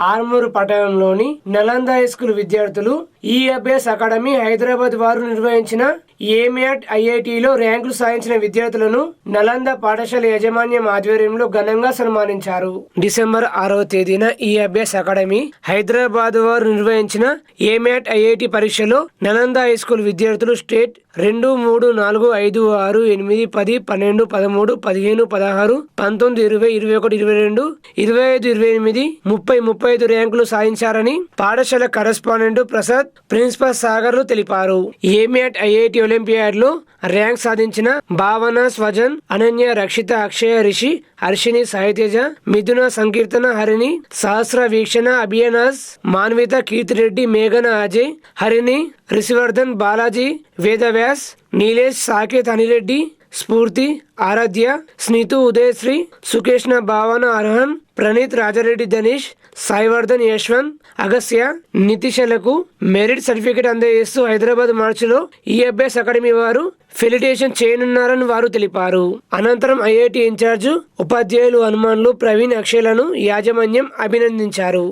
ఆర్మూరు పట్టణంలోని Nalanda high school విద్యార్థులు EFS academy Hyderabad వారు నిర్వహించిన ఏమియాట్ ఐఐటిలో ర్యాంకులు సాధించిన విద్యార్థులను నలంద పాఠశాల యాజమాన్యం ఆధ్వర్యంలో ఘనంగా సన్మానించారు. డిసెంబర్ ఆరవ తేదీన ఈఎఫ్ఎస్ అకాడమీ హైదరాబాద్ వారు నిర్వహించిన ఏమియాట్ ఐఐటి పరీక్షలో నలంద హైస్కూల్ విద్యార్థులు స్టేట్ రెండు మూడు నాలుగు ఐదు ఆరు ఎనిమిది పది పన్నెండు పదమూడు పదిహేను పదహారు పంతొమ్మిది ఇరవై ఇరవై ఒకటి ఇరవై రెండు ఇరవై ఐదు ఇరవై ఎనిమిది ముప్పై ముప్పై ఐదు ర్యాంకులు సాధించారని పాఠశాల కరెస్పాండెంట్ ప్రసాద్ ప్రిన్సిపల్ సాగర్లు తెలిపారు. ఏమియాట్ ఐఐటి ఒలింపియాడ్లో ర్యాంక్ సాధించిన భావన స్వజన్ అనన్య రక్షిత అక్షయ రిషి హర్షిని సాయితేజ మిథున సంకీర్తన హరిణి సహస్ర వీక్షణ అభియనాస్ మాన్విత కీర్తిరెడ్డి మేఘన అజయ్ హరిణి రిషివర్ధన్ బాలాజీ వేదవ్యాస్ నీలేష్ సాకేత్ అనిరెడ్డి స్ఫూర్తి ఆరాధ్య స్నితు ఉదయశ్రీ సుకేష్ణ భావన అర్హన్ ప్రణీత్ రాజారెడ్డి ధనీష్ సాయివర్ధన్ యశ్వంత్ అగస్య నితిశలకు మెరిట్ సర్టిఫికేట్ అందజేస్తూ హైదరాబాద్ మార్చిలో ఈఎఫ్ఎస్ అకాడమీ వారు ఫెలిటేషన్ చేయనున్నారని వారు తెలిపారు. అనంతరం ఐఐటి ఇన్ఛార్జ్ ఉపాధ్యాయులు హనుమాన్లు ప్రవీణ్ అక్షయ్లను యాజమాన్యం అభినందించారు.